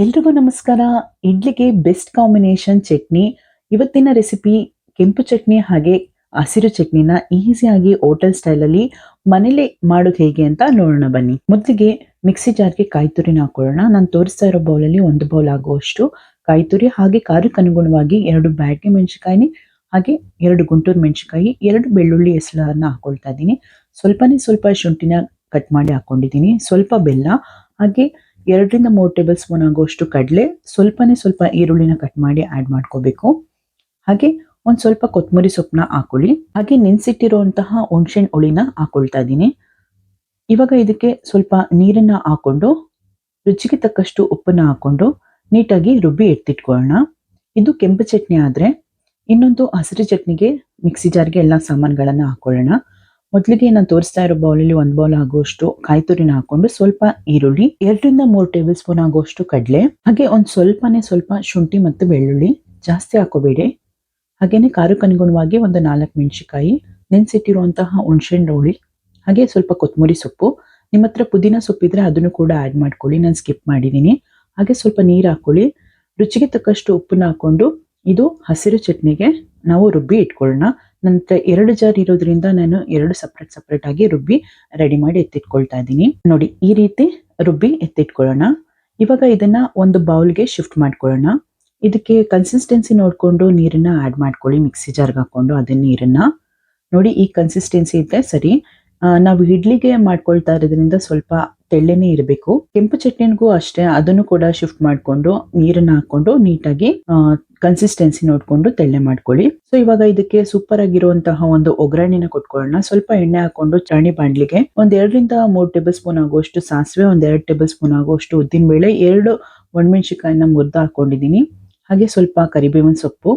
ಎಲ್ರಿಗೂ ನಮಸ್ಕಾರ. ಇಡ್ಲಿಗೆ ಬೆಸ್ಟ್ ಕಾಂಬಿನೇಷನ್ ಚಟ್ನಿ. ಇವತ್ತಿನ ರೆಸಿಪಿ ಕೆಂಪು ಚಟ್ನಿ ಹಾಗೆ ಹಸಿರು ಚಟ್ನಿನ ಈಸಿಯಾಗಿ ಹೋಟೆಲ್ ಸ್ಟೈಲಲ್ಲಿ ಮನೇಲಿ ಮಾಡೋದು ಹೇಗೆ ಅಂತ ನೋಡೋಣ ಬನ್ನಿ. ಮೊದಲಿಗೆ ಮಿಕ್ಸಿ ಜಾರ್ಗೆ ಕಾಯಿ ತುರಿನ ಹಾಕೊಳ್ಳೋಣ. ನಾನು ತೋರಿಸ್ತಾ ಇರೋ ಬೌಲಲ್ಲಿ ಒಂದು ಬೌಲ್ ಆಗುವಷ್ಟು ಕಾಯಿ ತುರಿ ಹಾಗೆ ಖಾರಕ್ಕೆ ಅನುಗುಣವಾಗಿ ಎರಡು ಬ್ಯಾಡ್ಗೆ ಮೆಣಸಿಕಾಯಿ ಹಾಗೆ ಎರಡು ಗುಂಟೂರು ಮೆಣಸಿಕಾಯಿ ಎರಡು ಬೆಳ್ಳುಳ್ಳಿ ಹೆಸರನ್ನ ಹಾಕೊಳ್ತಾ ಇದ್ದೀನಿ. ಸ್ವಲ್ಪನೇ ಸ್ವಲ್ಪ ಶುಂಠಿನ ಕಟ್ ಮಾಡಿ ಹಾಕೊಂಡಿದ್ದೀನಿ. ಸ್ವಲ್ಪ ಬೆಲ್ಲ ಹಾಗೆ ಎರಡರಿಂದ ಮೂರು ಟೇಬಲ್ ಸ್ಪೂನ್ ಆಗುವಷ್ಟು ಕಡಲೆ, ಸ್ವಲ್ಪನೇ ಸ್ವಲ್ಪ ಈರುಳ್ಳಿನ ಕಟ್ ಮಾಡಿ ಆ್ಯಡ್ ಮಾಡ್ಕೋಬೇಕು. ಹಾಗೆ ಒಂದು ಸ್ವಲ್ಪ ಕೊತ್ತಂಬರಿ ಸೊಪ್ಪನ್ನ ಹಾಕೊಳ್ಳಿ. ಹಾಗೆ ನೆನೆಸಿಟ್ಟಿರುವಂತಹ ಹುಣ್ಸೆಣ್ ಹುಳಿನ ಹಾಕೊಳ್ತಾ ಇದ್ದೀನಿ. ಇವಾಗ ಇದಕ್ಕೆ ಸ್ವಲ್ಪ ನೀರನ್ನ ಹಾಕೊಂಡು, ರುಚಿಗೆ ತಕ್ಕಷ್ಟು ಉಪ್ಪನ್ನ ಹಾಕೊಂಡು ನೀಟಾಗಿ ರುಬ್ಬಿ ಎತ್ತಿಟ್ಕೊಳ್ಳೋಣ. ಇದು ಕೆಂಪು ಚಟ್ನಿ ಆದರೆ ಇನ್ನೊಂದು ಹಸಿರು ಚಟ್ನಿಗೆ ಮಿಕ್ಸಿ ಜಾರ್ಗೆ ಎಲ್ಲ ಸಾಮಾನುಗಳನ್ನು ಹಾಕೊಳ್ಳೋಣ. ಮೊದಲಿಗೆ ನಾನು ತೋರಿಸ್ತಾ ಇರೋ ಬೌಲಲ್ಲಿ ಒಂದು ಬೌಲ್ ಆಗುವಷ್ಟು ಕಾಯಿ ತುರಿನ ಹಾಕೊಂಡು ಸ್ವಲ್ಪ ಈರುಳ್ಳಿ, ಎರಡರಿಂದ ಮೂರು ಟೇಬಲ್ ಸ್ಪೂನ್ ಆಗುವಷ್ಟು ಕಡಲೆ, ಹಾಗೆ ಒಂದು ಸ್ವಲ್ಪನೇ ಸ್ವಲ್ಪ ಶುಂಠಿ ಮತ್ತು ಬೆಳ್ಳುಳ್ಳಿ ಜಾಸ್ತಿ ಹಾಕೋಬೇಡಿ. ಹಾಗೇನೆ ಖಾರಕ್ಕೆ ಅನುಗುಣವಾಗಿ ಒಂದು ನಾಲ್ಕು ಮೆಣಸಿಕಾಯಿ ನೆನೆಸಿಟ್ಟಿರುವಂತಹ ಹುಣಸೆಹಣ್ಣು ಹುಳಿ, ಹಾಗೆ ಸ್ವಲ್ಪ ಕೊತ್ತಂಬರಿ ಸೊಪ್ಪು. ನಿಮ್ಮ ಹತ್ರ ಪುದೀನ ಸೊಪ್ಪಿದ್ರೆ ಅದನ್ನು ಕೂಡ ಆ್ಯಡ್ ಮಾಡ್ಕೊಳ್ಳಿ, ನಾನು ಸ್ಕಿಪ್ ಮಾಡಿದ್ದೀನಿ ಹಾಗೆ ಸ್ವಲ್ಪ ನೀರು ಹಾಕೊಳ್ಳಿ ರುಚಿಗೆ ತಕ್ಕಷ್ಟು ಉಪ್ಪನ್ನ ಹಾಕೊಂಡು ಇದು ಹಸಿರು ಚಟ್ನಿಗೆ ನಾವು ರುಬ್ಬಿ ಇಟ್ಕೊಳ್ಳೋಣ. ನಂತರ ಎರಡು ಜಾರ್ ಇರೋದ್ರಿಂದ ನಾನು ಎರಡು ಸಪ್ರೇಟ್ ಸಪ್ರೇಟ್ ಆಗಿ ರುಬ್ಬಿ ರೆಡಿ ಮಾಡಿ ಎತ್ತಿಟ್ಕೊಳ್ತಾ ಇದ್ದೀನಿ. ನೋಡಿ, ಈ ರೀತಿ ರುಬ್ಬಿ ಎತ್ತಿಟ್ಕೊಳ್ಳೋಣ. ಇವಾಗ ಇದನ್ನ ಒಂದು ಬೌಲ್ಗೆ ಶಿಫ್ಟ್ ಮಾಡ್ಕೊಳ್ಳೋಣ. ಇದಕ್ಕೆ ಕನ್ಸಿಸ್ಟೆನ್ಸಿ ನೋಡಿಕೊಂಡು ನೀರನ್ನ ಆ್ಯಡ್ ಮಾಡ್ಕೊಳ್ಳಿ. ಮಿಕ್ಸಿ ಜಾರ್ಗೆ ಹಾಕೊಂಡು ಅದೇ ನೀರನ್ನ. ನೋಡಿ, ಈ ಕನ್ಸಿಸ್ಟೆನ್ಸಿ ಇದ್ರೆ ಸರಿ. ನಾವು ಇಡ್ಲಿಗೆ ಮಾಡ್ಕೊಳ್ತಾ ಇರೋದ್ರಿಂದ ಸ್ವಲ್ಪ ತೆಳ್ಳೆನೇ ಇರಬೇಕು. ಕೆಂಪು ಚಟ್ನಿಗೂ ಅಷ್ಟೇ, ಅದನ್ನು ಕೂಡ ಶಿಫ್ಟ್ ಮಾಡಿಕೊಂಡು ನೀರನ್ನ ಹಾಕೊಂಡು ನೀಟಾಗಿ ಕನ್ಸಿಸ್ಟೆನ್ಸಿ ನೋಡ್ಕೊಂಡು ತೆಳ್ಳೆ ಮಾಡ್ಕೊಳ್ಳಿ. ಸೊ ಇವಾಗ ಇದಕ್ಕೆ ಸೂಪರ್ ಆಗಿರುವಂತಹ ಒಂದು ಒಗ್ಗರಣೆನ ಕೊಟ್ಕೊಳ್ಳೋಣ. ಸ್ವಲ್ಪ ಎಣ್ಣೆ ಹಾಕೊಂಡು ಚರಣಿ ಬಾಂಡ್ಲಿಗೆ ಒಂದ್ ಎರಡರಿಂದ ಮೂರ್ ಟೇಬಲ್ ಸ್ಪೂನ್ ಆಗುವಷ್ಟು ಸಾಸಿವೆ, ಒಂದ್ ಎರಡು ಟೇಬಲ್ ಸ್ಪೂನ್ ಆಗುವಷ್ಟು ಉದ್ದಿನ ಬೇಳೆ, ಎರಡು ಒಣಮೆಣಸಿಕಾಯಿನ ಮುರಿದು ಹಾಕೊಂಡಿದ್ದೀನಿ. ಹಾಗೆ ಸ್ವಲ್ಪ ಕರಿಬೇವಿನ ಸೊಪ್ಪು,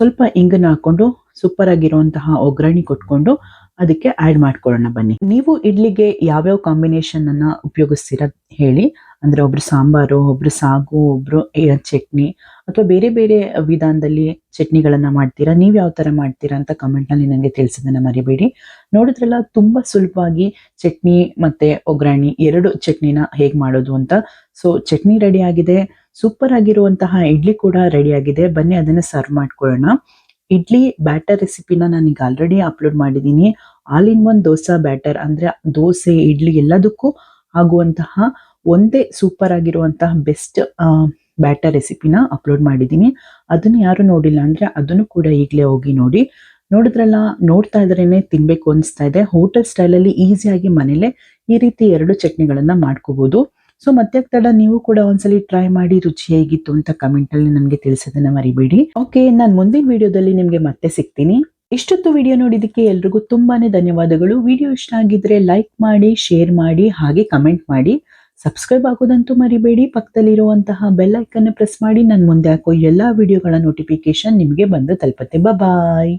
ಸ್ವಲ್ಪ ಇಂಗನ್ನ ಹಾಕೊಂಡು ಸೂಪರ್ ಆಗಿರುವಂತಹ ಒಗ್ಗರಣೆ ಕೊಟ್ಕೊಂಡು ಅದಕ್ಕೆ ಆಡ್ ಮಾಡ್ಕೊಳ್ಳೋಣ ಬನ್ನಿ. ನೀವು ಇಡ್ಲಿಗೆ ಯಾವ್ಯಾವ ಕಾಂಬಿನೇಷನ್ ಅನ್ನ ಉಪಯೋಗಿಸ್ತೀರಾ ಹೇಳಿ. ಅಂದ್ರೆ ಒಬ್ರು ಸಾಂಬಾರು, ಒಬ್ರು ಸಾಗು, ಒಬ್ರು ಚಟ್ನಿ ಅಥವಾ ಬೇರೆ ಬೇರೆ ವಿಧಾನದಲ್ಲಿ ಚಟ್ನಿಗಳನ್ನ ಮಾಡ್ತೀರಾ? ನೀವು ಯಾವ ತರ ಮಾಡ್ತೀರಾ ಅಂತ ಕಮೆಂಟ್ನಲ್ಲಿ ನನಗೆ ತಿಳಿಸೋದನ್ನ ಮರಿಬೇಡಿ. ನೋಡಿದ್ರಲ್ಲ, ತುಂಬಾ ಸುಲಭವಾಗಿ ಚಟ್ನಿ ಮತ್ತೆ ಒಗ್ಗರಣೆ ಎರಡು ಚಟ್ನಿನ ಹೇಗ್ ಮಾಡೋದು ಅಂತ. ಸೊ ಚಟ್ನಿ ರೆಡಿ ಆಗಿದೆ. ಸೂಪರ್ ಆಗಿರುವಂತಹ ಇಡ್ಲಿ ಕೂಡ ರೆಡಿ ಆಗಿದೆ. ಬನ್ನಿ, ಅದನ್ನ ಸರ್ವ್ ಮಾಡ್ಕೊಳ್ಳೋಣ. ಇಡ್ಲಿ ಬ್ಯಾಟರ್ ರೆಸಿಪಿನ ನಾನೀಗ ಆಲ್ರೆಡಿ ಅಪ್ಲೋಡ್ ಮಾಡಿದ್ದೀನಿ all in one dosa batter ಅಂದ್ರೆ ದೋಸೆ, ಇಡ್ಲಿ ಎಲ್ಲದಕ್ಕೂ ಆಗುವಂತಹ ಒಂದೇ ಸೂಪರ್ ಆಗಿರುವಂತಹ ಬೆಸ್ಟ್ ಬ್ಯಾಟರ್ ರೆಸಿಪಿನ ಅಪ್ಲೋಡ್ ಮಾಡಿದ್ದೀನಿ ಅದನ್ನು ಯಾರು ನೋಡಿಲ್ಲ ಅಂದ್ರೆ ಅದನ್ನು ಕೂಡ ಈಗಲೇ ಹೋಗಿ ನೋಡಿ. ನೋಡಿದ್ರಲ್ಲ, ನೋಡ್ತಾ ಇದ್ರೇ ತಿನ್ಬೇಕು ಅನಿಸ್ತಾ ಇದೆ. ಹೋಟೆಲ್ ಸ್ಟೈಲಲ್ಲಿ ಈಸಿಯಾಗಿ ಮನೇಲೆ ಈ ರೀತಿ ಎರಡು ಚಟ್ನಿಗಳನ್ನು ಮಾಡ್ಕೋಬಹುದು ಸೊ ಮತ್ತೆ ತಡ ನೀವು ಕೂಡ ಒಂದ್ಸಲಿ ಟ್ರೈ ಮಾಡಿ ರುಚಿ ಹೇಗಿತ್ತು ಅಂತ ಕಮೆಂಟ್ ಅಲ್ಲಿ ನನಗೆ ತಿಳಿಸೋದನ್ನ ಮರಿಬೇಡಿ. ಓಕೆ ನಾನು ಮುಂದಿನ ವಿಡಿಯೋದಲ್ಲಿ ನಿಮ್ಗೆ ಮತ್ತೆ ಸಿಗ್ತೀನಿ. ಇಷ್ಟೊತ್ತು ವಿಡಿಯೋ ನೋಡಿದಕ್ಕೆ ಎಲ್ರಿಗೂ ತುಂಬಾನೇ ಧನ್ಯವಾದಗಳು. ವಿಡಿಯೋ ಇಷ್ಟ ಆಗಿದ್ರೆ ಲೈಕ್ ಮಾಡಿ ಶೇರ್ ಮಾಡಿ, ಹಾಗೆ ಕಮೆಂಟ್ ಮಾಡಿ. ಸಬ್ಸ್ಕ್ರೈಬ್ ಆಗೋದಂತೂ ಮರಿಬೇಡಿ. ಪಕ್ಕದಲ್ಲಿರುವಂತಹ ಬೆಲ್ ಐಕನ್ ಪ್ರೆಸ್ ಮಾಡಿ. ನಾನು ಮುಂದೆ ಹಾಕೋ ಎಲ್ಲಾ ವಿಡಿಯೋಗಳ ನೋಟಿಫಿಕೇಶನ್ ನಿಮಗೆ ಬಂದು ತಲುಪತ್ತೆ. ಬಾಯ್